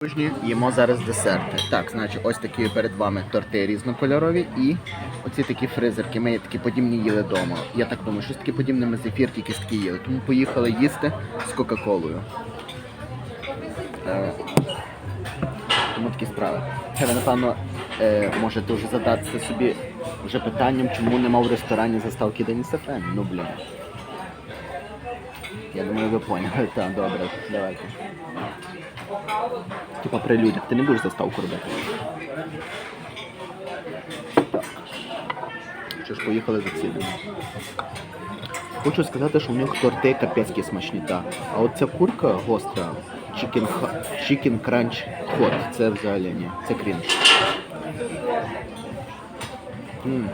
Дружні, їмо зараз десерти. Так, значить, ось такі перед вами торти різнокольорові і оці такі фризерки. Ми такі подібні їли вдома. Я так думаю, щось таке подібне ми зефірки кістки їли. Тому поїхали їсти з Кока-Колою. Е, тому такі справи. Це ви, напевно, е, можете вже задатися собі вже питанням, чому нема в ресторані заставки Деніса Фен. Ну блін. Я думаю, ви поняли. Так, добре, давайте. Типа при людях, ти не будеш заставку робити. Що ж, поїхали за цілею. Хочу сказати, що у них торти капецькі смачні, так. А от ця курка гостра, chicken, chicken crunch hot, це взагалі ні, це крінж. М.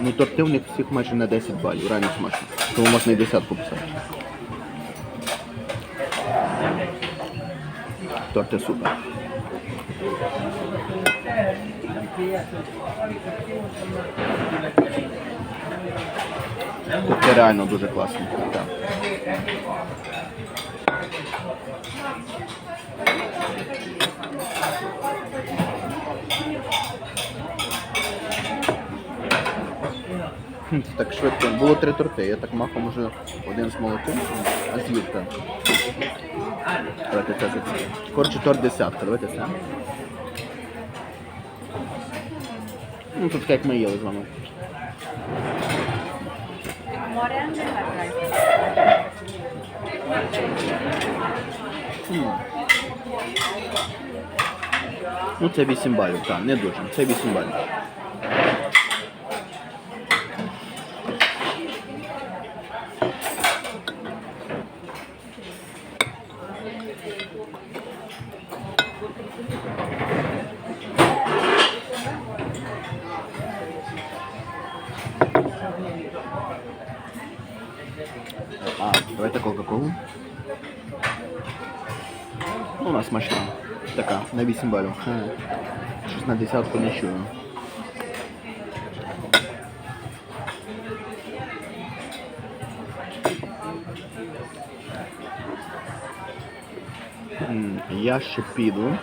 Ну торти у них всіх майже на 10 балів, реально смачно. Тому можна і десятку писати. Торти супер. Торти реально дуже класні. Так. Так швидко. Було три торти. Я так махом уже один смолотив, а звідти. Давайте це за. Коротше, торт десятка, давайте це. Ну, тут як ми їли з вами. М. Ну, це 8 балів, так, не дуже. Це 8 балів. А, давайте Кока-Колу. Ну, у нас смачна. Така, на 8 балів. Ха. Щось на десятку не чую. М, Я ще піду.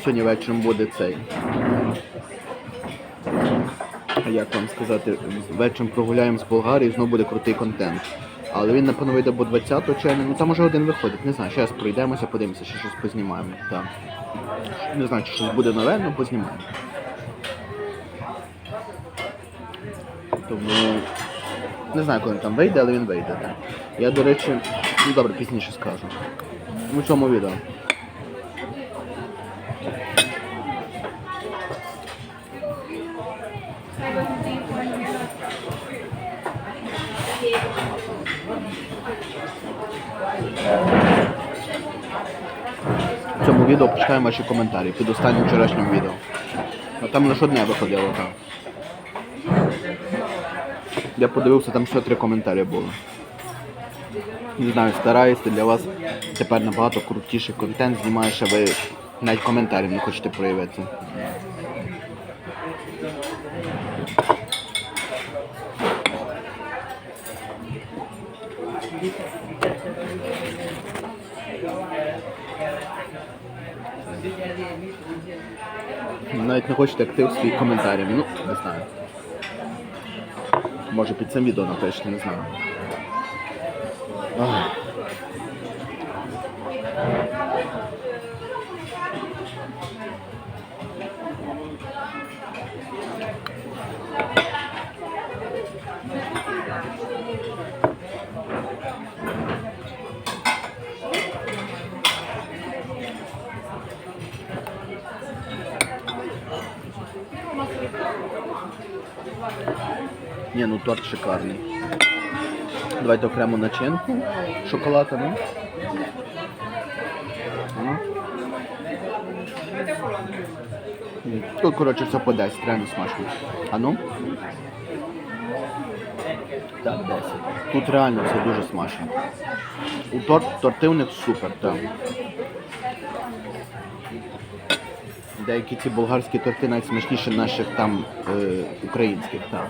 Сьогодні вечором буде цей. Як вам сказати, вечором прогуляємо з Болгарії, знову буде крутий контент. Але він, напевно, вийде або 20 червня, ну там уже один виходить. Не знаю, зараз пройдемося, подивимося, ще щось познімаємо. Так. Не знаю, чи щось буде нове, але познімаємо. Тому не знаю, коли він там вийде, але він вийде. Так. Я, до речі, ну добре, пізніше скажу. У цьому відео. Почекаємо ваші коментарі під останнім вчорашнім відео. А там лише одне виходило там. Я подивився, там ще три коментарі було. Не знаю, стараюся для вас тепер набагато крутіший контент знімаю, що ви навіть коментарів не хочете проявити. Навіть не хочете актив свої коментарів. Ну, не знаю. Може під цим відео напишете, не знаю. Ні, ну торт шикарний. Давайте окремо начинку. Шоколада, ну. Тут, коротше, все по 10, реально смачно. А ну? Так, 10. Тут реально все дуже смачно. У торт, торти у них супер, так. Деякі ці болгарські торти навіть смачніші наших там е, українських, так.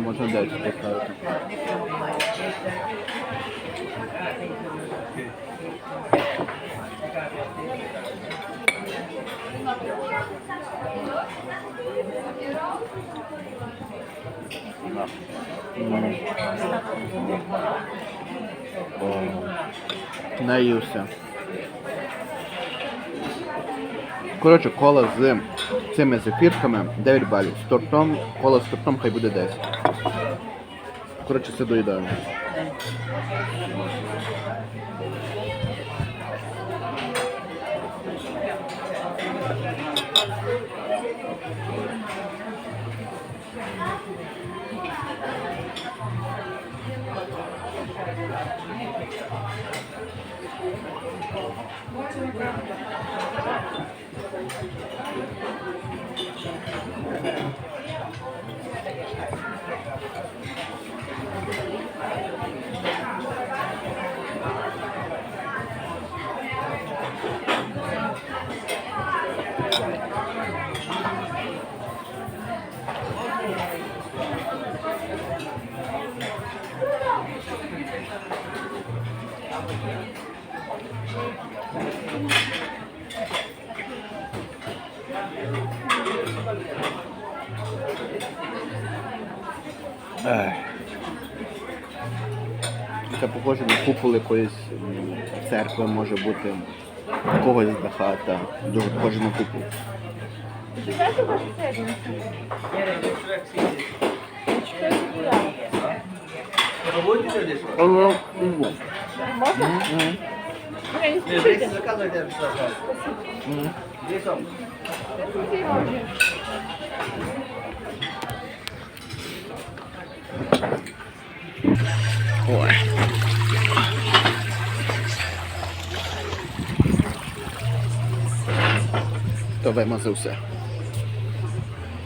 можна 10 поставити. М. О, Наївся. Коротше, кола з цими зефірками 9 балів. З тортом, кола з тортом хай буде 10. Коротше, це доїдаю. Купол якоїсь церкви може бути, когось з хата. Дуже похоже на купол. Можна? Ой. То вимазався.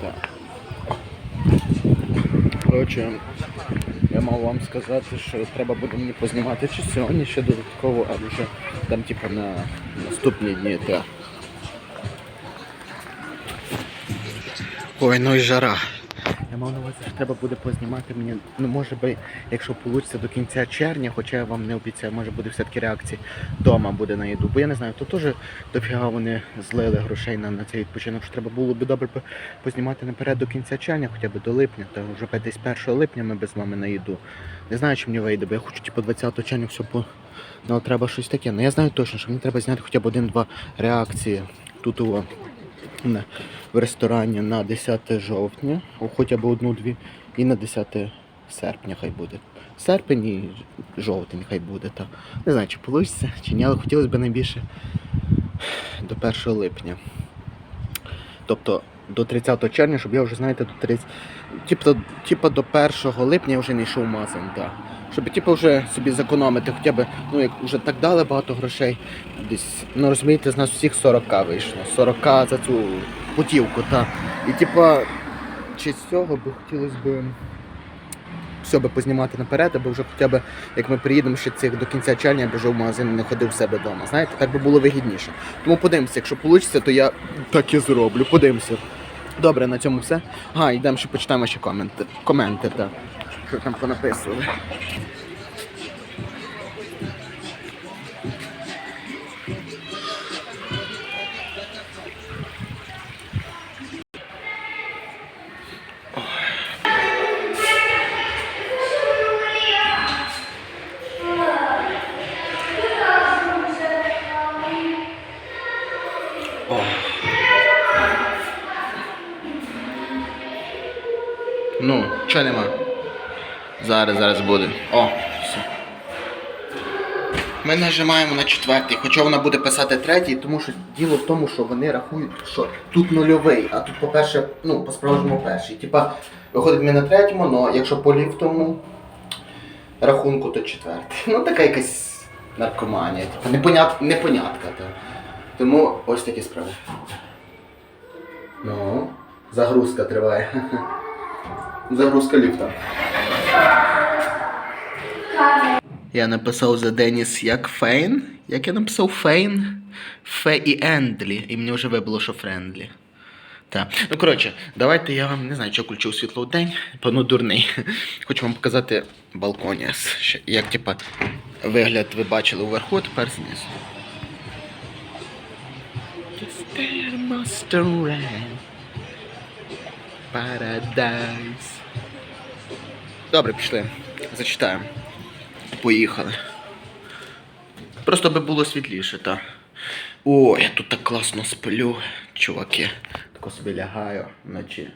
Так. Коротше, я мав вам сказати, що треба буде мені познімати чи сьогодні ще додатково, а вже там типу на наступні дні. Так. Ой, ну і жара. Я мав на увазі, що треба буде познімати мені, ну може би, якщо вийде до кінця червня, хоча я вам не обіцяю, може буде все-таки реакції вдома буде на їду. Бо я не знаю, то теж дофіга вони злили грошей на, на цей відпочинок, що треба було б добре познімати наперед до кінця червня, хоча б до липня, то вже десь 1 липня ми без вами на їду. Не знаю, чи мені вийде, бо я хочу типу 20 червня все по. Ну, треба щось таке. Ну я знаю точно, що мені треба зняти хоча б один-два реакції тут у на, в ресторані на 10 жовтня, хоча б одну-дві, і на 10 серпня хай буде. Серпень і жовтень хай буде. Та. Не знаю, чи вийде, чи ні, але хотілося б найбільше до 1 липня. Тобто до 30 червня, щоб я вже, знаєте, до 30. Типу, типу до 1 липня я вже не йшов мазом, так. Щоб типу, вже собі зекономити, хоча б, ну як вже так дали багато грошей, десь, ну розумієте, з нас всіх 40к вийшло. 40 за цю путівку, так. І типа, чи з цього би хотілося б все би познімати наперед, аби вже хоча б, як ми приїдемо ще цих до кінця червня, я б вже в магазин не ходив в себе вдома. Знаєте, так би було вигідніше. Тому подивимося, якщо вийде, то я так і зроблю. Подивимося. Добре, на цьому все. Ага, йдемо ще почитаємо ще коменти. Коменти, так. Що там понаписували. Ну, нема? Зараз, зараз буде. О, все. Ми нажимаємо на четвертий, хоча вона буде писати третій, тому що діло в тому, що вони рахують, що тут нульовий, а тут, по-перше, ну, по-справжньому перший. Типа, виходить ми на третьому, але якщо по ліфтому рахунку, то четвертий. Ну, така якась наркоманія, типа, непонят... непонятка. Та. Тому ось такі справи. Ну, загрузка триває. Загрузка ліфта. Я написав за Деніс як Фейн. Як я написав Фейн? Фе і Ендлі. І мені вже вибило, що Френдлі. Так. Ну, коротше, давайте я вам не знаю, що включив світло в день, пану дурний. Хочу вам показати балконіас. Ще, Як, типа, вигляд ви бачили вверху, тепер знизу. Paradise. Добре, пішли. Зачитаємо. Поїхали. Просто би було світліше, так. О, я тут так класно сплю, чуваки. Тако собі лягаю вночі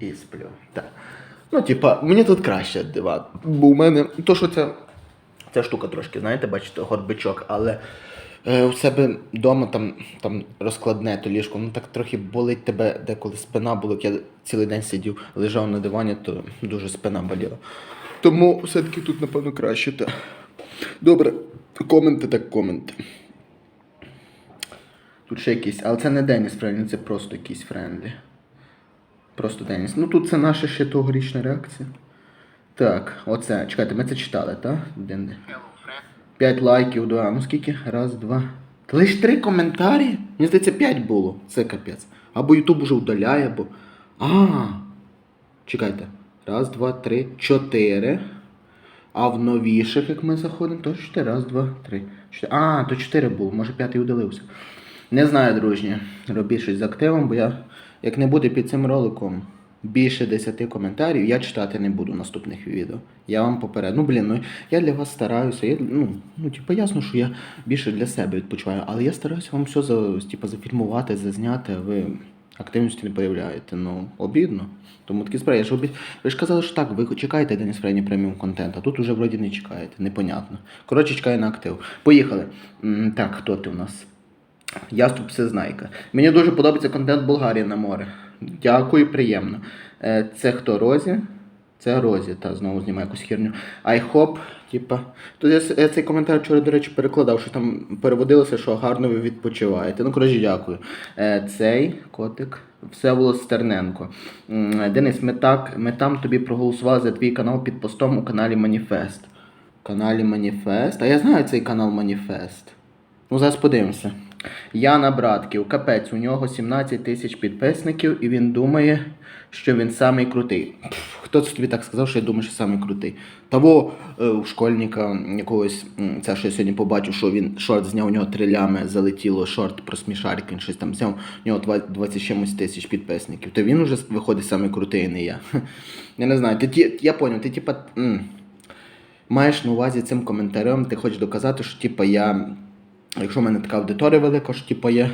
і сплю. Так. Ну, типа, мені тут краще диван. Бо у мене. То, що це. Ця штука трошки, знаєте, бачите, горбичок, але Е, у себе вдома там там розкладне то ліжко, ну так трохи болить тебе, деколи спина болить. Я цілий день сидів, лежав на дивані, то дуже спина боліла. Тому все-таки тут, напевно, краще. Та. Добре, коменти так коменти. Тут ще якісь, але це не Деніс, правильно, це просто якийсь френдлі. Просто Деніс. Ну тут це наша ще тогорічна реакція. Так, оце. Чекайте, ми це читали, так? Денди. 5 лайків, да. Ну скільки? Раз, два. Та лише три коментарі. Мені здається, 5 було. Це капець. Або Ютуб уже удаляє, або. А. Чекайте. Раз, два, три, чотири. А в новіших, як ми заходимо, то 4. Раз, два, три. 4. А, то 4 було, може п'ятий удалився. Не знаю, дружні. Робіть щось з активом, бо я як не буде під цим роликом більше 10 коментарів, я читати не буду наступних відео. Я вам попереду. Ну, блін, ну я для вас стараюся. Я, ну, ну, типу, ясно, що я більше для себе відпочиваю, але я стараюся вам все за, типу, зафільмувати, зазняти, а ви активності не появляєте. Ну, обідно. Тому такі справи. Я ж обі... Ви ж казали, що так, ви чекаєте Деніс Фрейні преміум контент, а тут уже вроді не чекаєте, непонятно. Коротше, чекаю на актив. Поїхали. М, Так, хто ти у нас? Яструб Всезнайка. Мені дуже подобається контент Болгарії на море. Дякую, приємно. Е, Це хто Розі? Це Розі, та знову знімає якусь херню. I hope, типа. Тут я, цей коментар вчора, до речі, перекладав, що там переводилося, що гарно ви відпочиваєте. Ну, коротше, дякую. Е, Цей котик. Всеволод Стерненко. Денис, ми так, ми там тобі проголосували за твій канал під постом у каналі Маніфест. Каналі Маніфест. А я знаю цей канал Маніфест. Ну, зараз подивимося. Яна Братків, капець, у нього 17 тисяч підписників, і він думає, що він самий крутий. Хто це тобі так сказав, що я думаю, що самий крутий? Того е, у школьника якогось, це що я сьогодні побачив, що він шорт зняв, у нього три лями залетіло, шорт про смішарик, він щось там зняв, у нього 20 20 чимось тисяч підписників. То він уже виходить самий крутий, не я. Я не знаю, ти, я поняв, ти типа. Маєш на увазі цим коментарем, ти хочеш доказати, що типа я Якщо в мене така аудиторія велика, що типу, я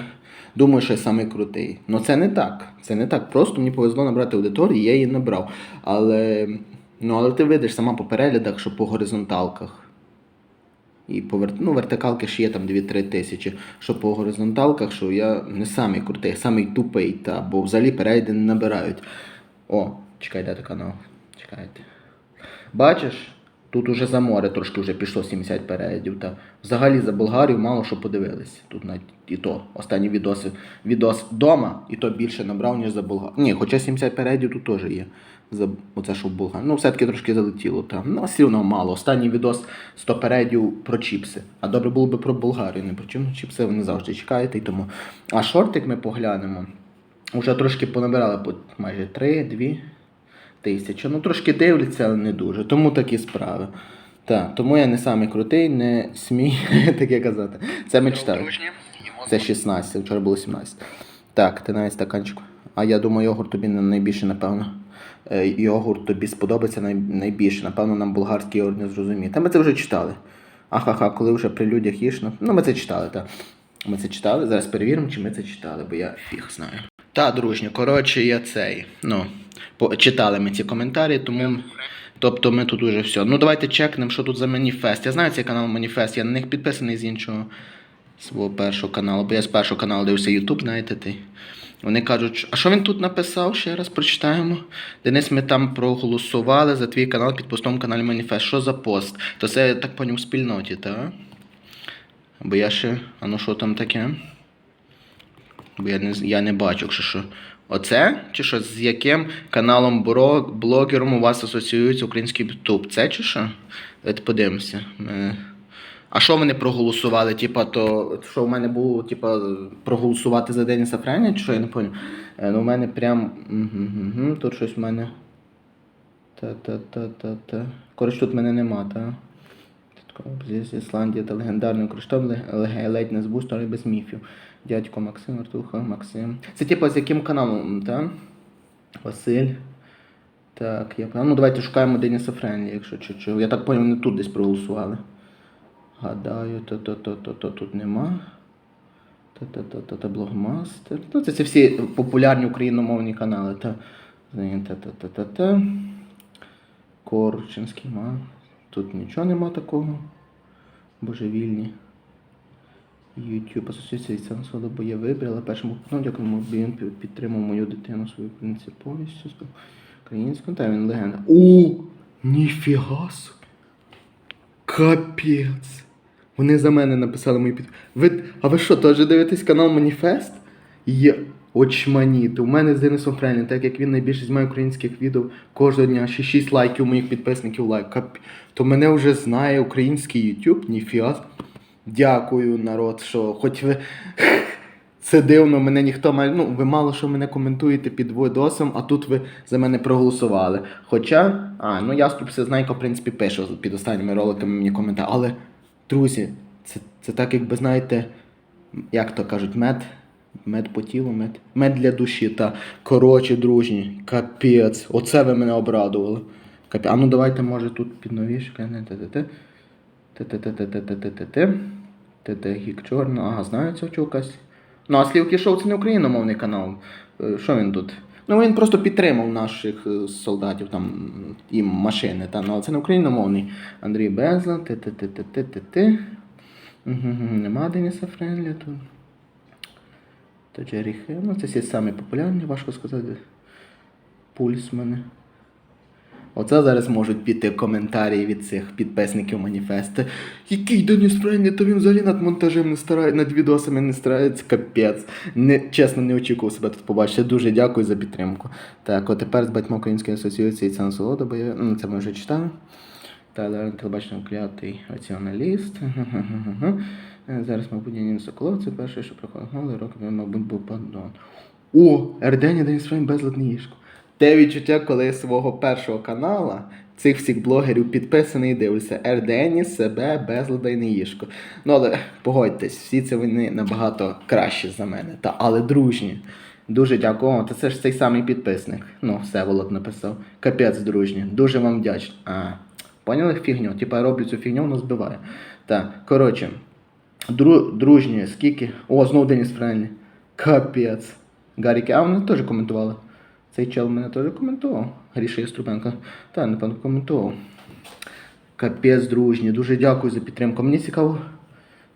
думаю, що я самий крутий. Ну це не так. Це не так. Просто мені повезло набрати аудиторію, я її набрав. Але, ну, але ти видиш сама по переглядах, що по горизонталках. І по вер... ну, вертикалки ж є там 2-3 тисячі. Що по горизонталках, що я не самий крутий, самий тупий, та, бо взагалі перегляди не набирають. О, чекай, де ти канал? Чекайте. Бачиш, тут уже за море трошки вже пішло 70 переглядів. Та взагалі за Болгарію мало що подивилися. Тут навіть і то останні відоси. Відос вдома, і то більше набрав, ніж за Болгарію. Ні, хоча 70 переглядів тут теж є. За оце, що в Болгарії. Ну, все-таки трошки залетіло там. Ну, все одно мало. Останній відос 100 переглядів про чіпси. А добре було би про Болгарію, не про чим ну, чіпси ви завжди чекаєте і тому. А шортик ми поглянемо. Уже трошки понабирали по майже 3-2 тисячі. Ну трошки дивляться, але не дуже. Тому такі справи. Так, тому я не самий крутий, не смій таке казати. Це ми читали. Це 16, вчора було 17. Так, ти навіть стаканчик. А я думаю, йогурт тобі найбільше, напевно. Е, Йогурт тобі сподобається найбільше. Напевно, нам болгарський йогурт не зрозуміє. Та ми це вже читали. Ахаха, коли вже при людях їш. Ну, ну ми це читали, так. Ми це читали. Зараз перевіримо, чи ми це читали, бо я фіг знаю. Та, дружньо, коротше, я цей. Ну, читали ми ці коментарі, тому Тобто ми тут уже все. Ну давайте чекнемо, що тут за маніфест. Я знаю цей канал Маніфест, я на них підписаний з іншого свого першого каналу, бо я з першого каналу дивився YouTube, знаєте ти. Вони кажуть, а що він тут написав? Ще раз прочитаємо. Денис, ми там проголосували за твій канал під постом каналі Маніфест. Що за пост? То це я так поняв в спільноті, так? Бо я ще. А ну що там таке? Бо я не, я не бачу, якщо що. Оце? Чи що? З яким каналом блогером у вас асоціюється український YouTube? Це чи що? Давайте подивимося. Ми... А що вони проголосували? Типа, то що в мене було, типа, проголосувати за Деніса Френя, чи що я не поняв? Е, ну, в мене прям. Угу, угу, тут щось в мене. Та-та-та-та-та. Коротше, тут мене нема, та? Ісландія та легендарним коштом ледь не збув історії без міфів. Дядько Максим, Артуха, Максим. Це типу з яким каналом, так? Василь. Так, я. Ну давайте шукаємо Деніса Френлі, якщо чи. Я так поняв, вони тут десь проголосували. Гадаю, то-то-то-то тут нема. Та-та-та-та блогмастер. Ну, це, це всі популярні україномовні канали. Та. Та-та-та-та-та. Корчинський ма. Тут нічого нема такого. Божевільні. YouTube асоціація Сансода, бо я вибрала першому ну, дякуємо, він підтримав мою дитину свою принциповістю. з Українською, та він легенда. О! Ніфіга собі! Капець! Вони за мене написали мої під. Ви... А ви що, теж дивитесь канал Маніфест? Є очманіти. У мене з Денисом Френлін, так як він найбільше знімає українських відео кожного дня, ще 6 лайків моїх підписників лайк. Кап... То мене вже знає український YouTube, ніфіга. Дякую, народ, що хоч ви. Це дивно, мене ніхто має. Ну, ви мало що мене коментуєте під відосом, а тут ви за мене проголосували. Хоча, а, ну Яструб всезнайко, в принципі, пише під останніми роликами мені коментар. Але, друзі, це, це так, якби знаєте, як то кажуть, мед. Мед по тілу, мед. Мед для душі. Та коротше, дружні. Капець. Оце ви мене обрадували. Капець. А ну давайте, може, тут під новішка. Не те-те-те. Те-те-те-те-те-те-те. Те-те гік чорно. Ага, знаю цього чувакась. Ну, а Слівки Шоу це не україномовний канал. Е, Що він тут? Ну він просто підтримав наших е, солдатів, там їм машини, та, ну, але це не україномовний. Андрій Безла. Угу, Нема Деніса Френлі тут. Та Джері Хе. Ну, це всі самі популярні, важко сказати. Пульс мене. Оце зараз можуть піти коментарі від цих підписників маніфесту. Який Деніс Френлі, то він взагалі над монтажем не старає, над відосами не старається, капець. Не, чесно, не очікував себе тут побачити. Дуже дякую за підтримку. Так, от тепер з батьма Української асоціації це насолода, бо я, ну, це ми вже читали. Та телебачення клятий раціоналіст. Е, Зараз, мабуть, Янін Соколов, це перше, що проходили роки, мабуть, був Бадон. О, Ердені Деніс Фрейм безладний їжко. Те відчуття, коли свого першого канала цих всіх блогерів підписаний дивлюся. Ердені, себе, безлада і неїжко. Ну, але погодьтесь, всі це вони набагато кращі за мене. Та, але дружні. Дуже дякую вам. Та це ж цей самий підписник. Ну, Всеволод написав. Капець, дружні. Дуже вам вдячний. А, поняли фігню? Типа я роблю цю фігню, воно збиває. Так, коротше. Дру, дружні, скільки. О, знову Деніс Френлі. Капець. Гаріки, а вони теж коментували. Цей чел мене теж коментував. Гріша Яструбенко. Та, напевно, коментував. Капець, дружні. Дуже дякую за підтримку. Мені цікаво,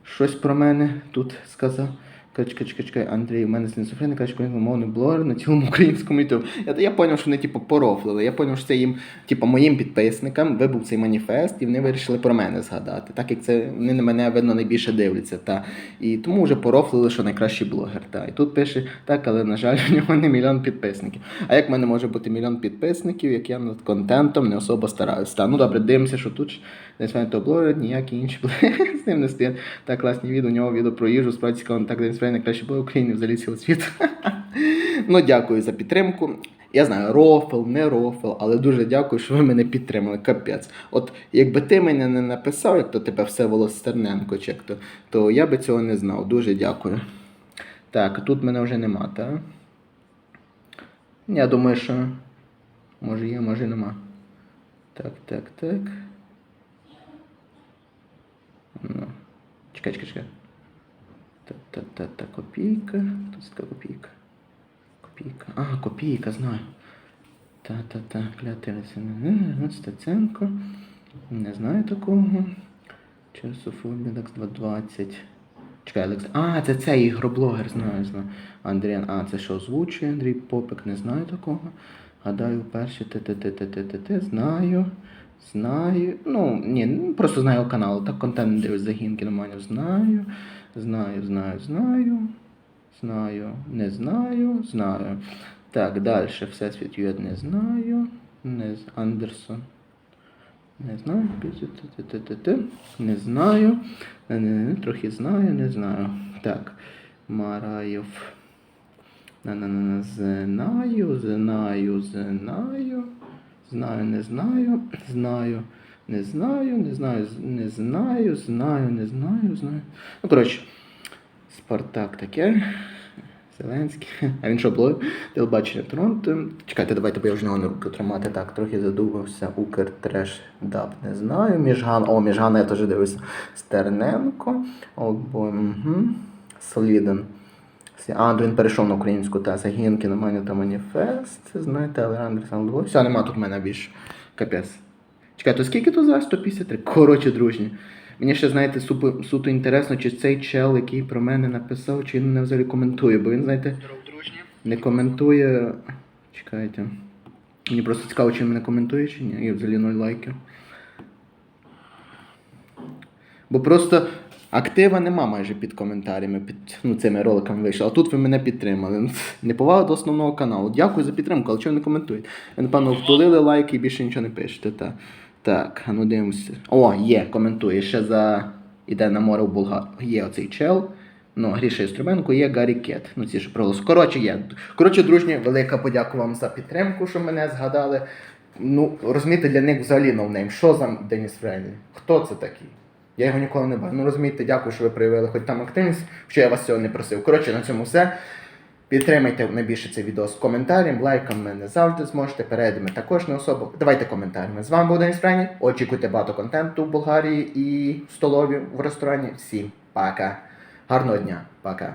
щось про мене тут сказав. Качка, чекай, чекай, Андрій, у мене з Несофрини, каже, мовний блогер на цілому українському ютуб. Я, я поняв, що вони типу порофлили. Я поняв, що це їм, типу, моїм підписникам вибув цей маніфест, і вони вирішили про мене згадати. Так як це вони на мене видно найбільше дивляться. Та. І тому вже порофлили, що найкращий блогер. Та. І тут пише, так, але на жаль, у нього не мільйон підписників. А як в мене може бути мільйон підписників, як я над контентом не особо стараюся. Та. Ну добре, дивимося, що тут десь мене то блогер, ніякі інші блогери з ним не стоять. Так, класні відео, у нього відео про їжу, справді цікаво, так Денис Фрей найкраще було України взагалі цілого світу. ну, дякую за підтримку. Я знаю, рофл, не рофл, але дуже дякую, що ви мене підтримали. Капець. От якби ти мене не написав, як то тебе Всеволод Стерненко, чи як то, то я би цього не знав. Дуже дякую. Так, тут мене вже нема, так? Я думаю, що може є, може нема. Так, так, так. Ну. Чекай, чекай, чекай. Та-та-та-та, копійка. Тут така копійка. Копійка. А, копійка, знаю. Та-та-та, клятилися. Стеценко. Не знаю такого. Часофобія, Лекс 220. Чекай, Лекс. А, це цей ігроблогер, знаю, знаю. Андріан, а, це що озвучує? Андрій Попик, не знаю такого. Гадаю, перші т-т-т-т-т-т, знаю. Знаю. Ну, ні, ну, просто знаю канал. Так контент дивлюсь загінки нормально. Знаю. Знаю, знаю, знаю. Знаю. Не знаю. Знаю. Так, далі. Всесвіт Юд не знаю. Не з Андерсон. Не знаю. Не знаю. Трохи знаю, не знаю. Так. Мараєв. Знаю, знаю, знаю. Знаю, не знаю, знаю, не знаю, не знаю, не знаю, знаю, не знаю, знаю. Ну, коротше, Спартак таке. Зеленський. А він що було? Телебачення Торонто. Чекайте, давайте, бо я вже не руки тримати. Так, трохи задумався. Укр треш даб. Не знаю. Міжган. О, Міжган я теж дивився. Стерненко. Олдбой. Угу. Соліден. А, він перейшов на українську та Загінки на мене та маніфест. Знаєте, але Андерсон Львов. Все, нема тут в мене більше. Капець. Чекай, то скільки тут зараз? 153? Коротше, дружні. Мені ще, знаєте, супо, суто інтересно, чи цей чел, який про мене написав, чи він мене взагалі коментує, бо він, знаєте, не коментує. Чекайте. Мені просто цікаво, чи він мене коментує, чи ні. І взагалі ноль лайків. Бо просто актива нема майже під коментарями, під ну, цими роликами вийшло. А тут ви мене підтримали. Неповага до основного каналу. Дякую за підтримку, але чого не коментуєте? Ви, напевно, втулили лайки і більше нічого не пишете. Та. Так, а ну дивимося. О, є, коментує. Ще за іде на море в Болгар. Є оцей чел. Ну, Гріша Іструменко, є Гаррі Кет. Ну, ці ж проголос. Коротше, є. Коротше, дружні, велика подяка вам за підтримку, що мене згадали. Ну, розумієте, для них взагалі ноунейм. Що за Деніс Френлі? Хто це такий? Я його ніколи не бачу. Ну розумієте, дякую, що ви проявили хоч там активність, що я вас цього не просив. Коротше, на цьому все. Підтримайте найбільше цей відео з коментарем, лайком мене завжди зможете, перейдемо також на особу. Давайте коментарями. З вами був Денис Френі. Очікуйте багато контенту в Болгарії і столові в ресторані. Всім пока. Гарного дня. Пока.